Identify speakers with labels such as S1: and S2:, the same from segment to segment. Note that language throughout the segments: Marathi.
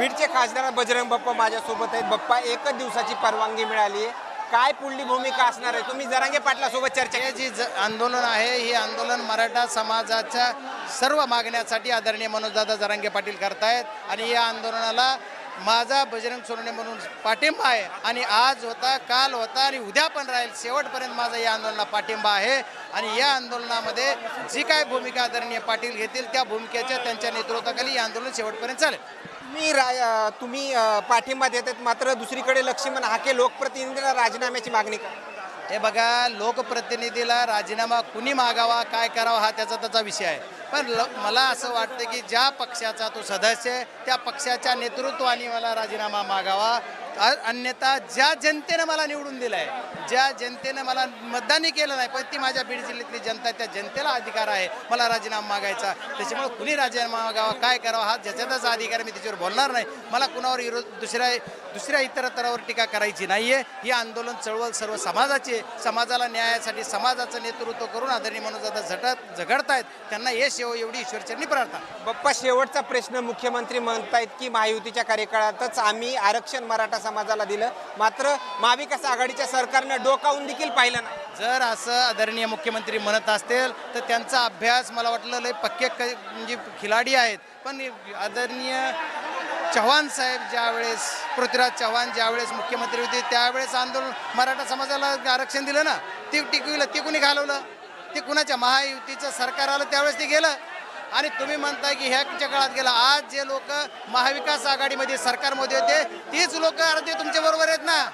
S1: बीडचे खासदार बजरंग बाप्पा माझ्यासोबत आहेत. बाप्पा एकच दिवसाची परवानगी मिळाली. आहे काय पुढली भूमिका असणार आहे? तुम्ही जरांगे पाटलासोबत चर्चा
S2: हे जी ज- आंदोलन आहे हे आंदोलन मराठा समाजाच्या सर्व मागण्यासाठी आदरणीय मनोजदादा जरांगे पाटील करतायत. आणि या आंदोलनाला माझा बजरंग सोनवणे म्हणून पाठिंबा आहे. आणि आज होता काल होता आणि उद्या पण राहील. शेवटपर्यंत माझा या आंदोलनाला पाठिंबा आहे. आणि या आंदोलनामध्ये जी काय भूमिका आदरणीय पाटील घेतील त्या भूमिकेच्या त्यांच्या नेतृत्वाखाली हे आंदोलन शेवटपर्यंत चालेल.
S1: तुम्ही रा तुम्ही पाठिंबा पाठिंबा देतात मात्र दुसरीकडे लक्ष्मण हाके लोकप्रतिनिधीला राजीनाम्याची मागणी करा
S2: हे बघा लोकप्रतिनिधीला राजीनामा कुणी मागावा काय करावा हा त्याचा त्याचा विषय आहे. पण ल मला असं वाटतं की ज्या पक्षाचा तो सदस्य आहे त्या पक्षाच्या नेतृत्वाने मला राजीनामा मागावा. अन्यथा ज्या जनतेनं मला निवडून दिलं आहे ज्या जनतेनं मला मतदानही केलं नाही पण ती माझ्या बीड जिल्ह्यातली जनता आहे, त्या जनतेला अधिकार आहे मला राजीनामा मागायचा. त्याच्यामुळे कुणी राजीनामा मागावा काय करावा हा ज्याचा अधिकार आहे, मी त्याच्यावर बोलणार नाही. मला कुणावर विरोध दुसऱ्या दुसऱ्या इतरतरावर टीका करायची नाही आहे ही आंदोलन चळवळ सर्व समाजाची आहे. समाजाला न्यायासाठी समाजाचं नेतृत्व करून आदरणीय म्हणून आता झटत झगडतायत. त्यांना यश येवो एवढी ईश्वरचरणी प्रार्थना.
S1: बाप्पा शेवटचा प्रश्न मुख्यमंत्री म्हणतायत की महायुतीच्या कार्यकाळातच आम्ही आरक्षण मराठा समाजाला दिलं. मात्र महाविकास आघाडीच्या सरकारनं डोकावून देखील पाहिलं नाही.
S2: जर असं आदरणीय मुख्यमंत्री म्हणत असतील तर त्यांचा अभ्यास मला वाटलं लय पक्के म्हणजे खिलाडी आहेत. पण आदरणीय चव्हाण साहेब ज्यावेळेस पृथ्वीराज चव्हाण ज्यावेळेस मुख्यमंत्री होते त्यावेळेस आंदोलन मराठा समाजाला आरक्षण दिलं ना ते टिकविलं ते कुणी घालवलं? ते कुणाच्या महायुतीचं सरकार आलं त्यावेळेस ते गेलं? आणि तुम्ही म्हणताय की ह्याच्या काळात गेला. आज जे लोक महाविकास आघाडीमध्ये सरकारमध्ये होते तीच लोक अर्धे तुमच्या बरोबर आहेत ना?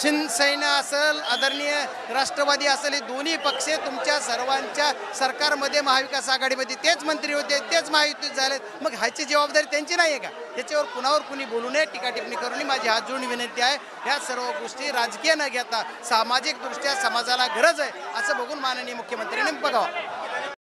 S2: शिवसेना असेल आदरणीय राष्ट्रवादी असेल हे दोन्ही पक्ष तुमच्या सर्वांच्या सरकारमध्ये महाविकास आघाडीमध्ये तेच मंत्री होते तेच महायुतीत झाले. मग ह्याची जबाबदारी त्यांची नाही आहे का? त्याच्यावर कुणावर कुणी बोलू नये टीका टिप्पणी करू नये. माझी हात जोडून विनंती आहे ह्या सर्व गोष्टी राजकीय न घेता सामाजिकदृष्ट्या समाजाला गरज आहे असं बघून माननीय मुख्यमंत्र्यांनी बघावं.